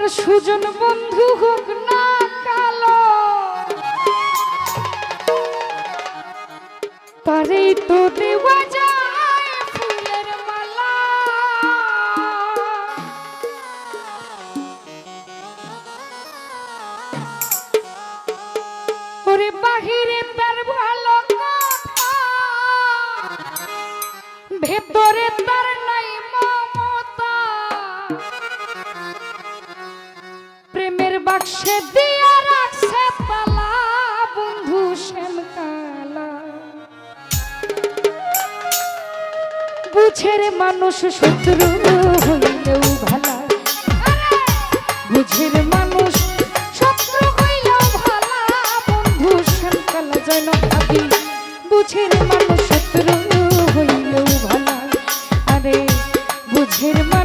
আমার সুজন বন্ধু হোক না কালো। তারেই তো দেওয়া বাক্সে দিয়া রাখছে পালা, বন্ধু শ্যাম কালা। বুঝের মানুষ শত্রু হইলেও ভালা। বুঝের মানুষ শত্রু হইলেও ভালা, বন্ধু শ্যাম কালা যেন ভাবি। বুঝের মানুষ শত্রু হইলেও ভালা। আরে, বুঝের মানুষ